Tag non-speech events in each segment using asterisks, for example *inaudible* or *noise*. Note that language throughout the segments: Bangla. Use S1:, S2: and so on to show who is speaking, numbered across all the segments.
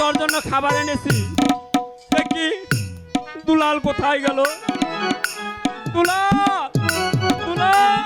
S1: তোর জন্য খাবার এনেছি। দেখি দুলাল কোথায় গেল? দুলাল! দুলাল!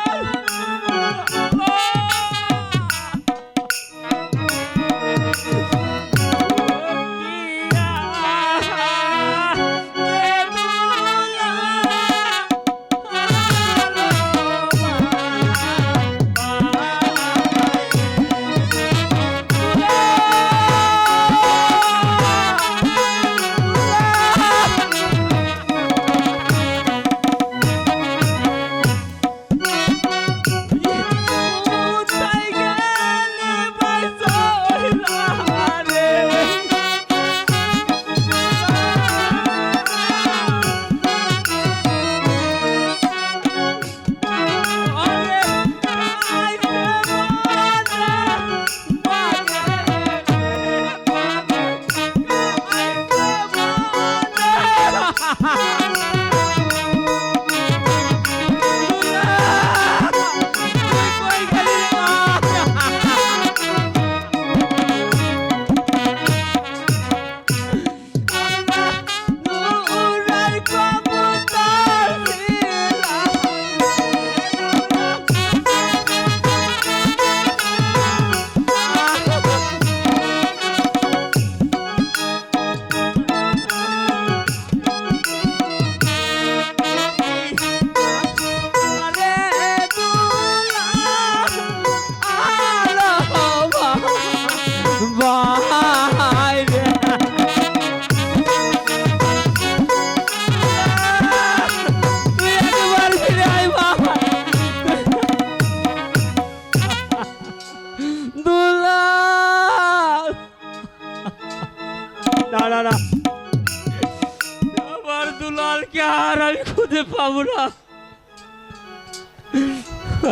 S1: খুঁজে পাবো না।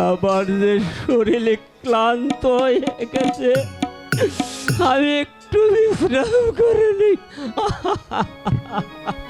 S1: আমার যে শরীরে ক্লান্ত হয়ে গেছে আমি একটু বিশ্রাম করে নিই। *laughs*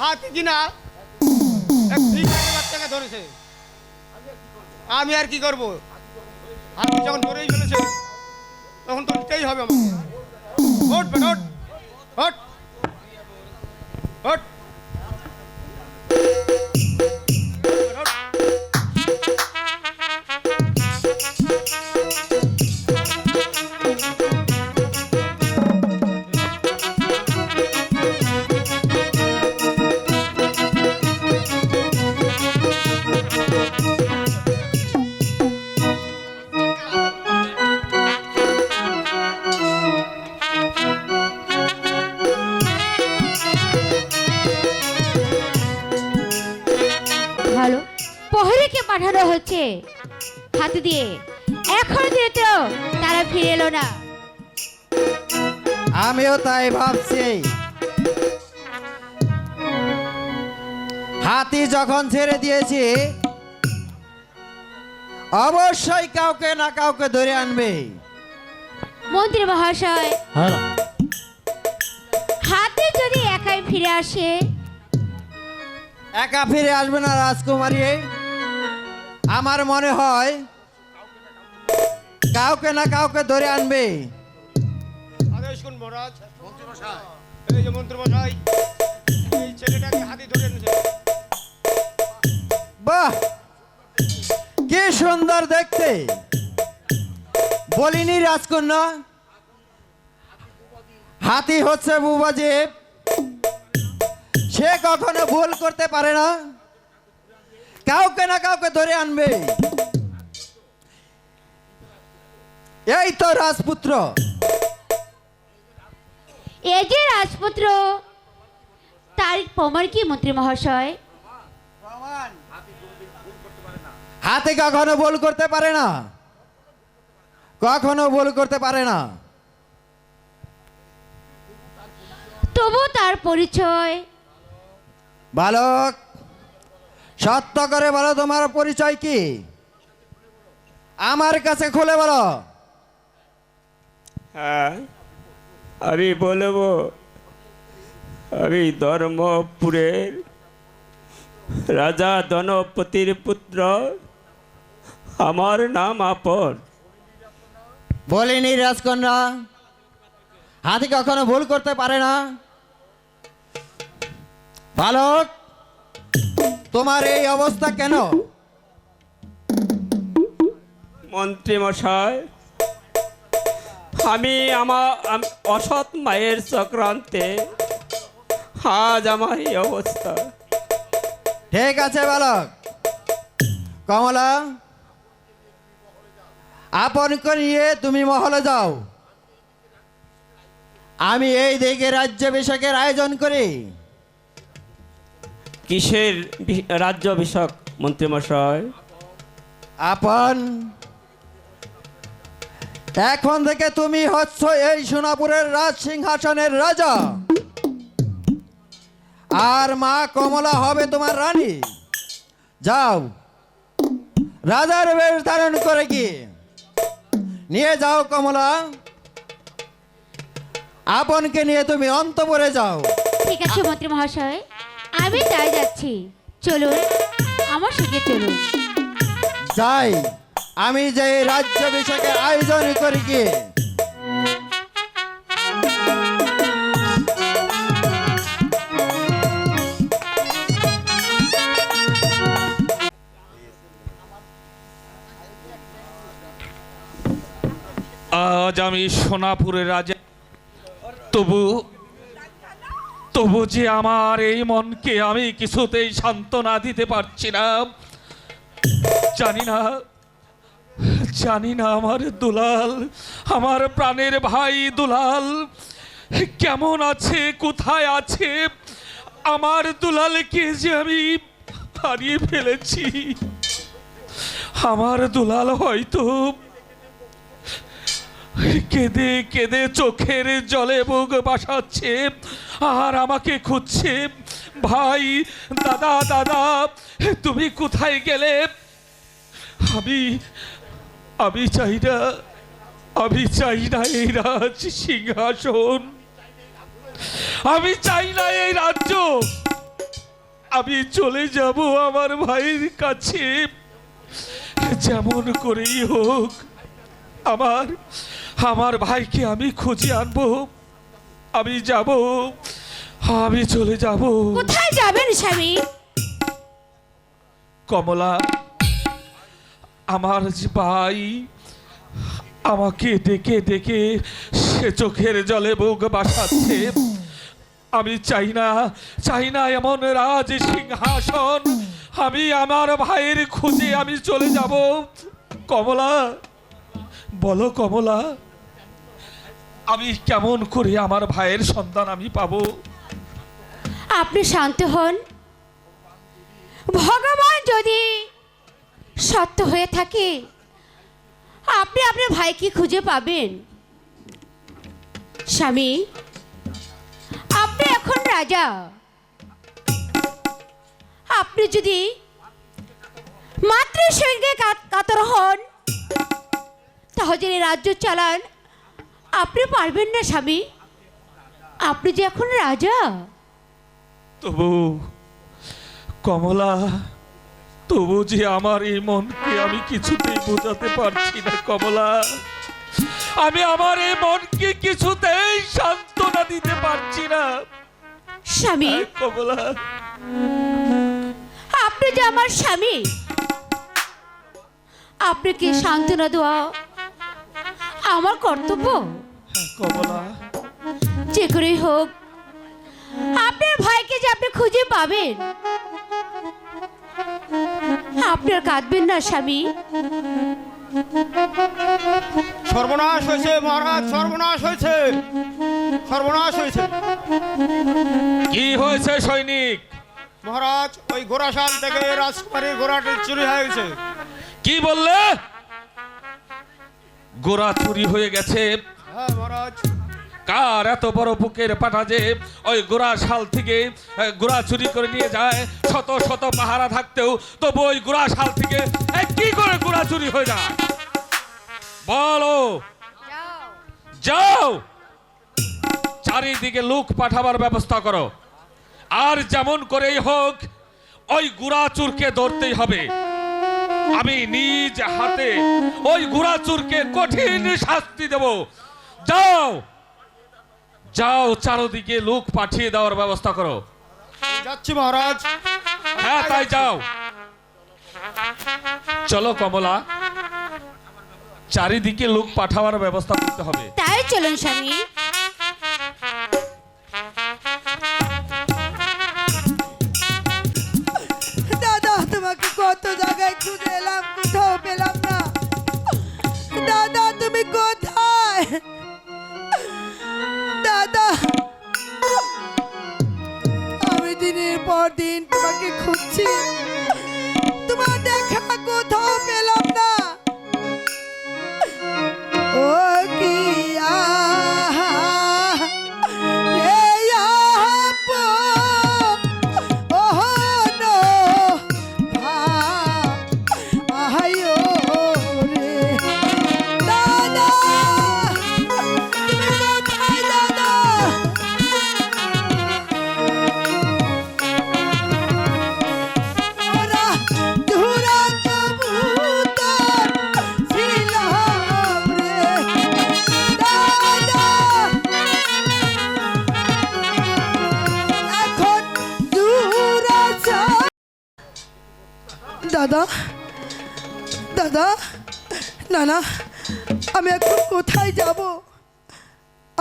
S2: হাতি কিনা বাচ্চাকে ধরেছে। আমি আর কি করব? হাতি যখন ধরেই চলেছে তখন তো নিতেই হবে আমাকে। হট হট হট
S3: হাতে দিয়ে। এখন যেহেতু তারা ফিরে এলো না।
S4: আমিও তাই ভাবছি। হাতি যখন ছেড়ে দিয়েছি অবশ্যই কাউকে না কাউকে ধরে আনবে।
S3: মন্ত্রী মহাশয় হাতি যদি একাই ফিরে আসে?
S4: একা ফিরে আসবে না রাজকুমারী। আমার মনে হয় কাউকে না কাউকে ধরে আনবে। বাহ! কি সুন্দর দেখতে। বলিনি রাজকন্যা। হাতি হচ্ছে বুবাজিব। সে কখনো ভুল করতে পারে না। কাউকে না কাউকে ধরে আনবে। এই তো রাজপুত্র।
S3: এ যে রাজপুত্র তার প্রমাণ কি মন্ত্রী মহাশয়?
S4: হাতে কখনো ভুল করতে পারে না। কখনো ভুল করতে পারে না।
S3: তবু তার পরিচয়।
S4: বালক সত্য করে বলো তোমার পরিচয় কি? আমার কাছে খুলে বলো।
S1: হ্যাঁ আমি বলব আমি ধর্মপুরের রাজা ধনপতির পুত্র আমার নাম আপন।
S4: বলিনি রাজকন্যা হাতি কখনো ভুল করতে পারে না। বালক তোমার এই অবস্থা কেন?
S1: মন্ত্রী মশাই আমি আমার আম- অসৎ মায়ের চক্রান্তে আজ আমার এই অবস্থা।
S4: ঠিক আছে বালক। কমলা আপনকে নিয়ে তুমি মহলে যাও। আমি এই দিকে রাজ্যাভিষেকের আয়োজন করি।
S1: কিসের রাজ্য রাজ্যাভিষেক মন্ত্রী মশাই?
S4: আপন এখন থেকে তুমি হচ্ছ এই সোনাপুরের রাজ সিংহাসনের রাজা। আর মা কমলা হবে তোমার রানী। যাও রাজার বেশ ধারণ করে কি? নিয়ে যাও কমলা। আপনকে নিয়ে তুমি অন্তপুরে যাও।
S3: ঠিক আছে মন্ত্রী মহাশয়। আমি তাই যাচ্ছি। চলুন আমার সঙ্গে চলুন।
S4: যাই আমি যে রাজ্যাভিষেকের আয়োজন করি কি?
S5: আজ আমি সোনাপুরের রাজা তবু তবু যে আমার এই মনকে আমি কিছুতেই সান্ত্বনা দিতে পারছি না। জানি না জানি না আমার দুলাল, আমার প্রাণের ভাই দুলাল কেমন আছে, কোথায় আছে, আমার দুলালকে যে আমি হারিয়ে ফেলেছি। আমার দুলাল হয়তো কেঁদে কেঁদে চোখের জলে বুক বাসাচ্ছে আর আমাকে খুঁজছে। ভাই, দাদা দাদা, তুমি কোথায় গেলে? আমি আমি চাই না, আমি চাই না এই রাজ সিংহাসন। আমি চাই না এই রাজ্য। আমি চলে যাব আমার ভাইয়ের কাছে। যেমন করেই হোক, আমার আমার ভাইকে আমি খুঁজে আনব। আমি যাব। আমি চলে যাব।
S3: কোথায় যাবেন স্বামী?
S5: কমলা আমার যে ভাই আমাকে ডেকে ডেকে সে চোখের জলে বুক বাসাচ্ছে। আমি চাই না চাই না এমন রাজ সিংহাসন। আমি আমার ভাইয়ের খুঁজে আমি চলে যাব। কমলা বলো কমলা। আমি কেমন করে আমার ভাইয়ের সন্তান আমি পাবো?
S3: আপনি শান্ত হন। ভগবান যদি সত্য হয়ে থাকে, আপনি আপনার ভাইকে খুঁজে পাবেন। স্বামী, আপনি এখন রাজা। আপনি যদি মাতৃ সঙ্গে কাত- কাতর হন, তাহলে রাজ্য চালান আপনি পারবেন না স্বামী। আপনি যে এখন রাজা।
S5: তবু কমলা তবু যে আমার এই মনকে আমি কিছুতেই বোঝাতে পারছি না কমলা। আমি আমার এই মনকে কিছুতেই সান্ত্বনা দিতে পারছি না।
S3: স্বামী।
S5: কমলা।
S6: আপনি যে আমার স্বামী আপনাকে সান্ত্বনা দেওয়া আমার কর্তব্য?
S5: কমলা
S6: যে করেই হোক। আপনার ভাইকে যে আপনি খুঁজে পাবেন। আপনার কাঁদবেন না স্বামী।
S2: সর্বনাশ হয়েছে মহারাজ সর্বনাশ হয়েছে। সর্বনাশ হয়েছে।
S5: কি হয়েছে সৈনিক?
S2: মহারাজ ওই গোরাশাল থেকে রাজকুমারীর ঘোড়াটি চুরি হয়ে গেছে।
S5: কি বললে? গোড়া চুরি হয়ে গেছে কার এত বড় বুকের পাটা যে ওই গোড়া শাল থেকে গোড়া চুরি করে নিয়ে যায়? শত শত পাহারা থাকতেও তবু ওই গোড়া শাল থেকে কি করে গোড়া চুরি হয়ে যায়? বলো। যাও। চারিদিকে লোক পাঠাবার ব্যবস্থা করো। আর যেমন করেই হোক ওই গুড়াচুরকে ধরতেই হবে। আমি নিজ হাতে ওই গুড়াচুরকে কঠিন শাস্তি দেব। যাও। যাও চারোদিকে লোক পাঠিয়ে দেওয়ার ব্যবস্থা করো।
S2: যাচ্ছি মহারাজ।
S5: হ্যাঁ তাই যাও। চলো কমলা চারিদিকে লোক পাঠাবার ব্যবস্থা করতে হবে।
S6: তাই চলুন স্বামী।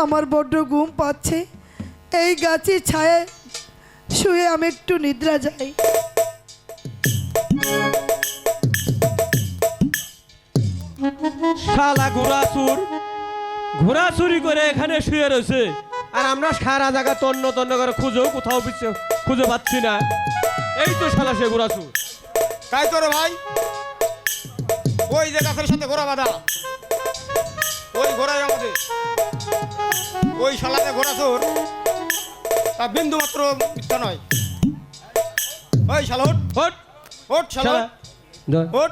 S7: আমার বড্ড ঘুম পাচ্ছে। এই গাছের ছায়ায় শুয়ে আমি একটু নিদ্রা যাই।
S8: শালা ঘোড়াচুর ঘোড়া চুরি করে এখানে শুয়ে রয়েছে। আর আমরা সারা জায়গা তন্ন তন্ন করে খুঁজো কোথাও খুঁজে পাচ্ছি না। এই তো শালা সে ঘোড়াচুর
S2: তাই তো রে ভাই। ওই যে গাছের সাথে ঘোড়া বাঁধা। ওই ঘোড়াই আমাদের। ওই শালাতে ঘোড়া চোর তা বিন্দু মাত্র মিথ্যা নয়। ওই শালা ওঠ।
S8: হট
S2: ওঠ শালা।
S8: শালা।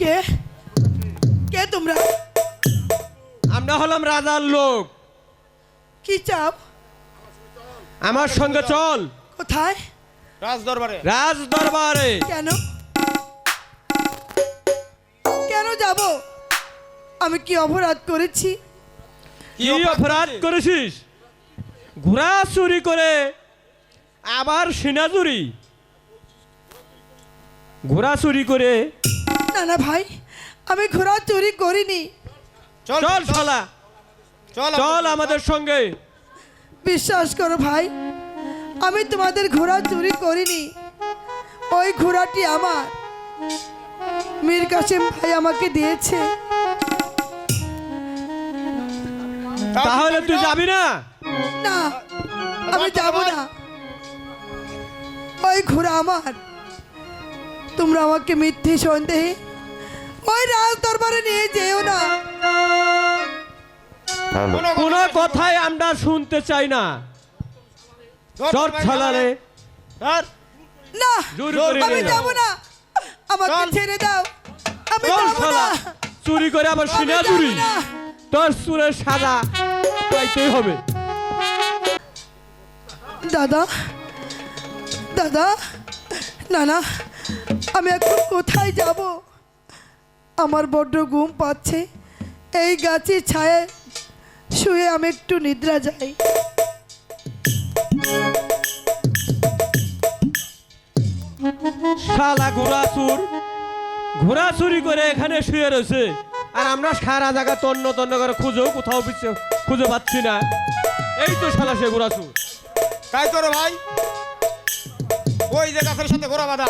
S7: কে? কে তোমরা?
S8: আমরা হলাম রাজার লোক।
S7: কি চাপ
S8: আমার সঙ্গে চল।
S7: কোথায়?
S2: রাজ দরবারে
S8: রাজ দরবারে
S7: কেন? কেন যাব? আমি কি অপরাধ করেছি?
S8: কি অপরাধ করেছিস? ঘোড়া চুরি করে আবার সিনা চুরি। ঘোড়া চুরি করে
S7: না না ভাই আমি ঘোড়া চুরি করিনি।
S2: চল
S8: চল শালা।
S2: চল
S8: চল আমাদের সঙ্গে।
S7: বিশ্বাস করো ভাই আমি তোমাদের ঘোড়া চুরি করিনি। ওই ঘোড়াটি আমার। মীর কাসিম ভাই আমাকে দিয়েছে।
S8: তাহলে তুই যাবি না?
S7: না? আমি যাব না। ওই ঘোড়া আমার। তোমরা আমাকে মিথ্যে সন্দেহে ওই রাজ দরবারে নিয়ে যেও না।
S2: কোনো
S8: কথাই আমরা শুনতে চাই না।
S2: ধর,
S8: চল
S2: ধর,
S8: শালারে
S2: ধর।
S7: না আমি যাব না। আমাকে ছেড়ে দাও। আমি যাব না।
S8: চুরি করে আবার সিনা চুরি। তোর সাজা পাইতেই হবে।
S7: দাদা দাদা না না আমি এখন কোথায় যাব? আমার বড্ড ঘুম পাচ্ছে। এই গাছের ছায়ায় শুয়ে আমি একটু নিদ্রা যাই।
S1: শালা ঘোড়া চুর ঘোড়া চুরি করে এখানে শুয়ে রয়েছে। আর আমরা সারা জায়গা তন্ন তন্ন করে খুঁজো কোথাও খুঁজে পাচ্ছি না। এই তো শালা সে চুর।
S2: তাই করো ভাই? ওই যে গাছের সাথে ঘোড়া বাঁধা।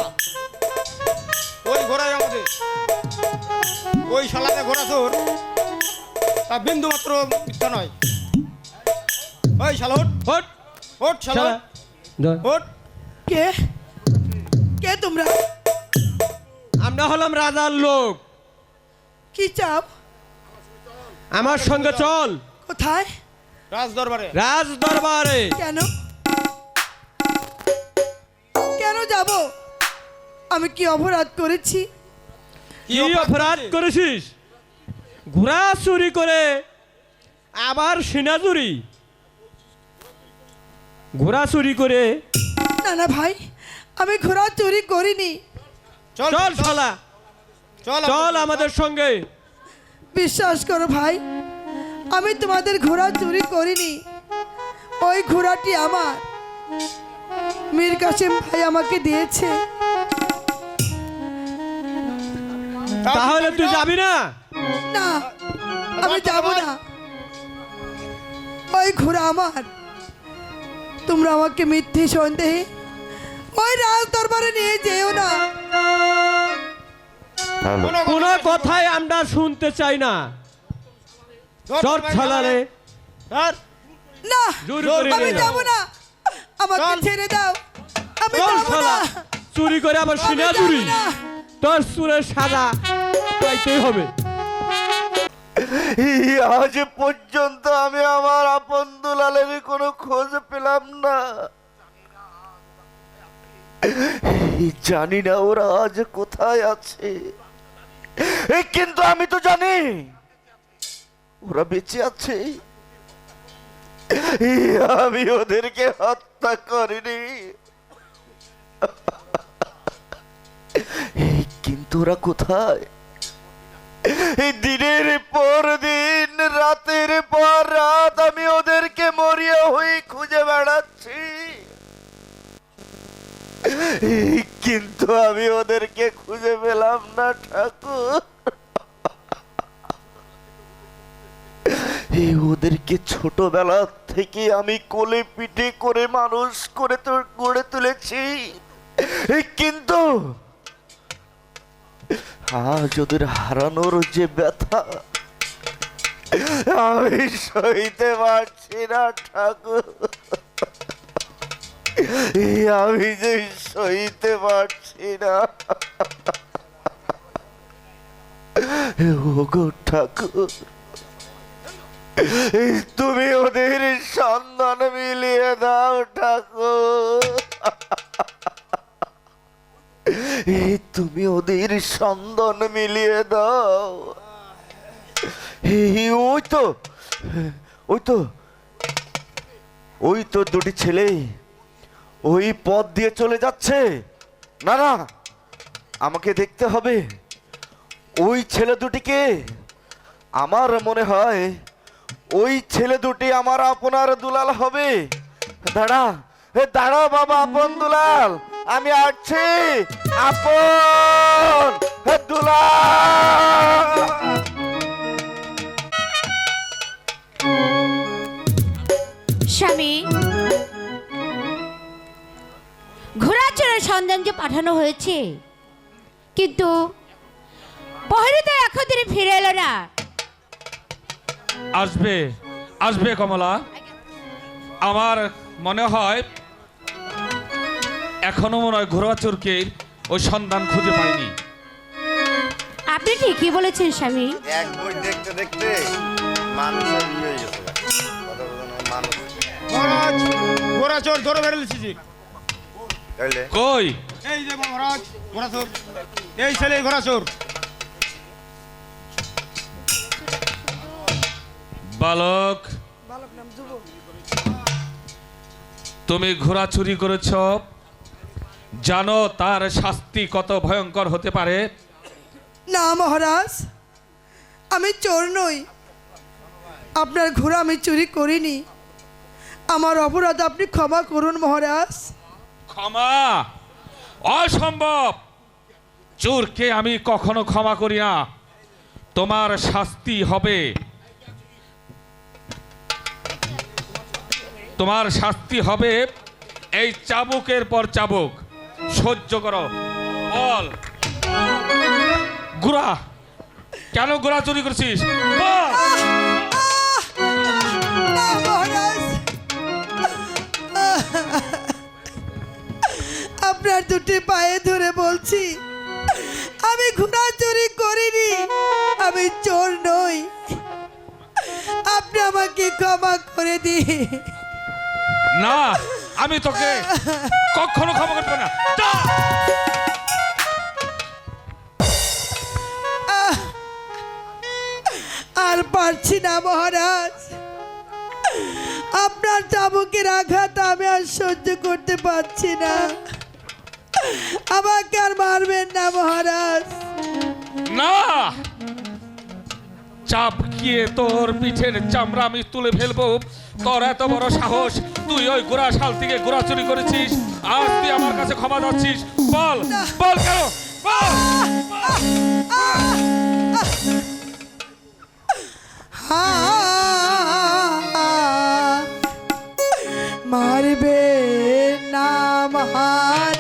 S2: ওই ঘোড়াই আমাদের। ওই শালাতে ঘোড়া চোর। তা বিন্দু মাত্র মিথ্যা নয়। ওই শালা ওঠ।
S1: হট
S2: ওঠ শালা। ওঠ।
S6: কে? কে তোমরা?
S1: আমরা হলাম রাজার লোক।
S6: কি চাপ?
S1: আমার সঙ্গে চল।
S6: কোথায়?
S2: রাজ দরবারে
S1: রাজ দরবারে
S6: কেন? কেন যাব? আমি কি অপরাধ করেছি?
S1: কি অপরাধ করেছিস? ঘোড়া চুরি করে আবার সিনা চুরি। ঘোড়া চুরি করে
S6: না না ভাই আমি ঘোড়া চুরি করিনি।
S2: চল
S1: চল। শালা।
S2: চল
S1: চল আমাদের সঙ্গে।
S6: বিশ্বাস করো ভাই আমি তোমাদের ঘোড়া চুরি করিনি। ওই ঘোড়াটি আমার। মীর কাসিম ভাই আমাকে দিয়েছে।
S1: তাহলে তুই যাবি না?
S6: না আমি যাব না। ওই ঘোড়া আমার। তোমরা আমাকে মিথ্যে সন্দেহে ওই রাজ দরবারে নিয়ে যেও না।
S2: কোনো
S1: কোনো কথাই আমরা শুনতে চাই না।
S2: ধর,
S1: চল
S2: ভাই,
S1: শালারে
S2: ধর।
S6: না আমি যাব না। আমাকে ছেড়ে দাও। আমি যাব না।
S1: চুরি করে আবার সিনা চুরি। তোর সাজা পাইতেই হবে।
S7: আজ পর্যন্ত আমি আমার আপন দুলালের কোনো খোঁজ পেলাম না। জানি না ওরা আজ কোথায় আছে। কিন্তু আমি তো জানি। ওরা বেঁচে আছে। আমি ওদেরকে হত্যা করিনি। কিন্তু ওরা কোথায়? দিনের পর দিন, রাতের পর রাত আমি ওদেরকে মরিয়া হয়ে খুঁজে বেড়াচ্ছি। কিন্তু আমি ওদেরকে খুঁজে পেলাম না, ঠাকুর। এই ওদেরকে ছোটবেলা থেকে আমি কোলে পিঠে করে মানুষ করে তো, গড়ে তুলেছি। কিন্তু আজ ওদের হারানোর যে ব্যথা, আমি সইতে পারছি না, ঠাকুর। আমি যে সইতে পারছি না। ঠাকুর, তুমি ওদের সন্ধান মিলিয়ে দাও ঠাকুর। তুমি ওদের সন্ধান মিলিয়ে দাও। ওই তো ওই তো ওই তো দুটি ছেলে ওই পথ দিয়ে চলে যাচ্ছে। না না, আমাকে দেখতে হবে। ওই ছেলে দুটিকে আমার মনে হয় ওই ছেলে দুটি আমার আপনার দুলাল হবে। দাঁড়া, এ দাঁড়া বাবা, আপন দুলাল, আমি আসছি। আপন হে দুলাল।
S3: স্বামী ঘোড়া সন্ধান যে পাঠানো হয়েছে। কিন্তু পহরে তো এখন দিনে ফিরে এলো না।
S5: আসবে আসবে কমলা। আমার মনে হয় এখনও মনে হয় ঘোড়াচোরকে ওই সন্ধান খুঁজে পাইনি
S3: আপনি ঠিকই বলেছেন স্বামী।
S7: এক বই দেখতে দেখতে মানুষ হয়ে গেছে
S2: ঘোড়া ধরে
S7: তাইলে
S5: কই?
S2: এই যে মহারাজ এই ছেলে
S5: বালক। তুমি ঘোড়া চুরি করেছ। জানো তার শাস্তি কত ভয়ঙ্কর হতে পারে।
S6: না মহারাজ আমি চোর নই। আপনার ঘোড়া আমি চুরি করিনি। আমার অপরাধ আপনি ক্ষমা করুন মহারাজ।
S5: ক্ষমা। অসম্ভব। চোরকে আমি কখনো ক্ষমা করি না। তোমার শাস্তি হবে। তোমার শাস্তি হবে এই চাবুকের পর চাবুক। সহ্য করো। বল। গুড়া। কেন গোড়া চুরি করছিস? বল।
S6: আপনার দুটি পায়ে ধরে বলছি আমি ঘোড়া চুরি করিনি আমি চোর নই। আপনি আমাকে ক্ষমা করে দিন।
S5: না আমি তোকে কখনো ক্ষমা করব না।
S6: আর পারছি না মহারাজ। আপনার চাবুকের আঘাত আমি আর সহ্য করতে পারছি না। আমাকে আর মারবেন না মহারাজ।
S5: না! চাপ গিয়ে তোর পিঠের চামড়া আমি তুলে ফেলব। তোর এত বড় সাহস তুই ওই গোড়া শাল থেকে গোড়া চুরি করেছিস। আজ তুই আমার কাছে ক্ষমা যাচ্ছিস বল বল কেন? বল!
S6: মারবে না মার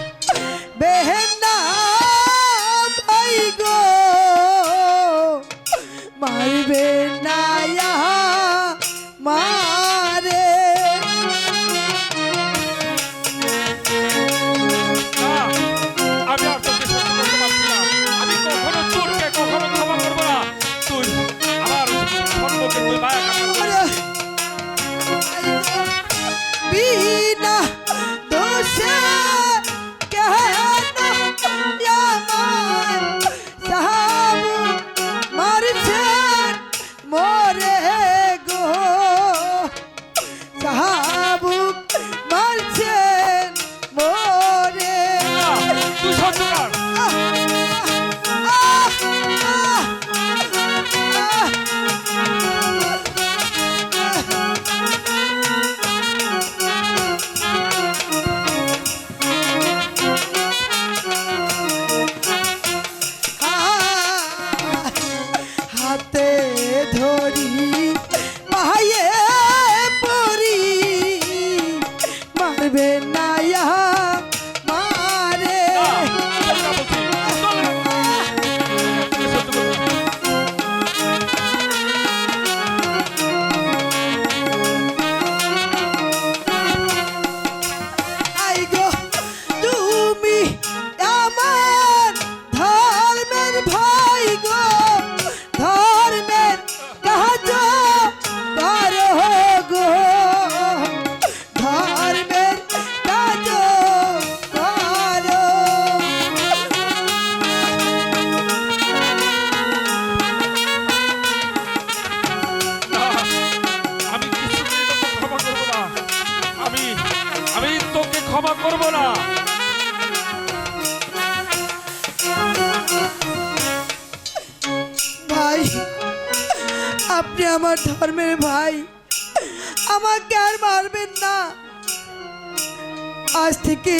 S6: আজ থেকে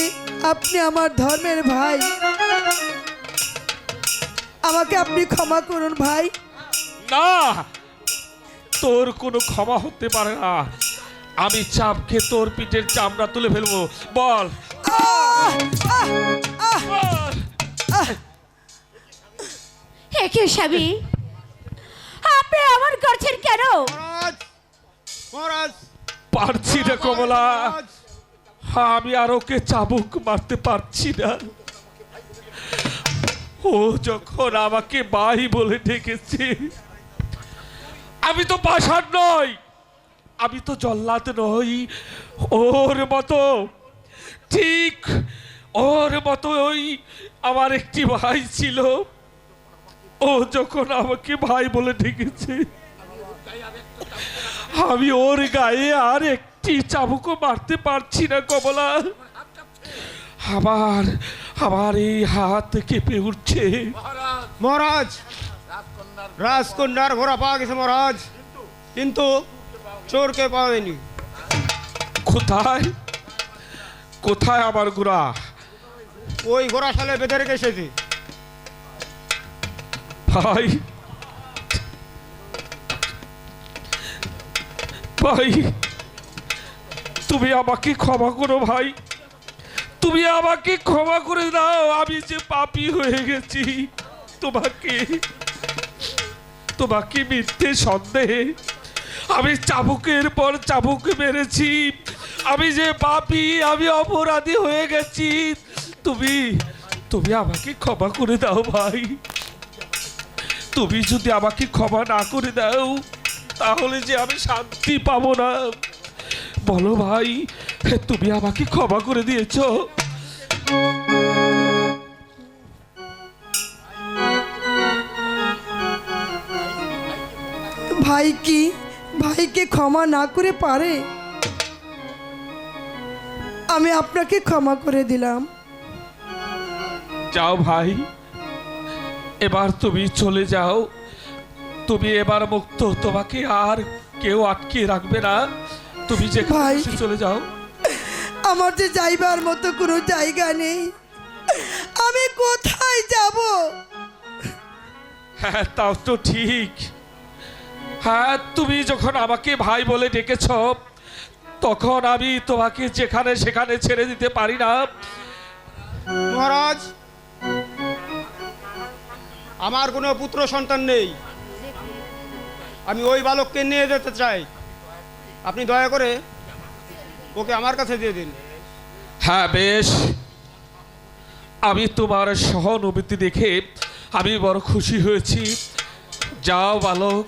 S6: আপনি আমার ধর্মের ভাই। আমাকে আপনি ক্ষমা করুন ভাই।
S5: না তোর কোনো ক্ষমা হতে পারে না। আমি চাপকে তোর পিঠের চামড়া তুলে ফেলব। বল।
S3: একে স্বামী? আপনি আমার করছেন কেন?
S5: পারছি না কমলা। আমি আর ওকে চাবুক মারতে পারছি না। ও যখন আমাকে ভাই বলে ডেকেছে, আমি তো পাষাণ নই, আমি তো জল্লাদ নই, ওর মতো, ঠিক ওর মতো ওই আমার একটি ভাই ছিল। ও যখন আমাকে ভাই বলে ডেকেছে, আমি ওর গায়ে আর একটি চাবুকও মারতে পারছি না কমলা আবার আমার এই হাত কেঁপে উঠছে।
S2: মহারাজ রাজকন্যার ঘোড়া পাওয়া গেছে মহারাজ। কিন্তু চোরকে পাওয়ানি
S5: কোথায়? কোথায় আমার গুড়া
S2: ওই ঘোড়া সালে বেঁধে রেখে এসেছি।
S5: ভাই ভাই তুমি আমাকে ক্ষমা করো ভাই। তুমি আমাকে ক্ষমা করে দাও, আমি যে পাপি হয়ে গেছি। তোমাকে তোমাকে মিথ্যে সন্দেহে আমি চাবুকের পর চাবুক মেরেছি। আমি যে পাপি, আমি অপরাধী হয়ে গেছি। তুমি তুমি আমাকে ক্ষমা করে দাও ভাই। তুমি যদি আমাকে ক্ষমা না করে দাও, তাহলে যে আমি শান্তি পাবো না। বলো ভাই তুমি আমাকে ক্ষমা করে দিয়েছ।
S6: ভাই কি? ভাইকে ক্ষমা না করে পারে? আমি আপনাকে ক্ষমা করে দিলাম।
S5: যাও ভাই এবার তুমি চলে যাও। তুমি এবার মুক্ত তোমাকে আর কেউ আটকে রাখবে না। তুমি যে
S6: ভাই।
S5: চলে যাও।
S6: আমার যে যাইবার মতো কোনো জায়গা নেই। আমি কোথায় যাব?
S5: হ্যাঁ তাও তো ঠিক। হ্যাঁ তুমি যখন আমাকে ভাই বলে ডেকেছ তখন আমি তোমাকে যেখানে সেখানে ছেড়ে দিতে পারি না।
S2: মহারাজ আমার কোনো পুত্র সন্তান নেই। আমি ওই বালককে নিয়ে যেতে চাই। আপনি দয়া করে ওকে আমার কাছে দিয়ে দিন।
S5: হ্যাঁ বেশ। আমি তোমার সহানুভূতি দেখে আমি বড় খুশি হয়েছি। যাও বালক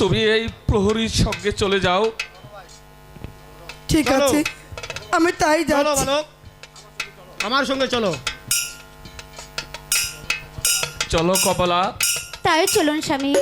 S5: তুমি এই প্রহরীর সঙ্গে চলে যাও।
S6: ঠিক আছে আমি তাই
S2: চলো
S6: যাচ্ছি।
S2: বালক আমার সঙ্গে চলো।
S5: চলো কমলা।
S3: তাই চলুন স্বামী।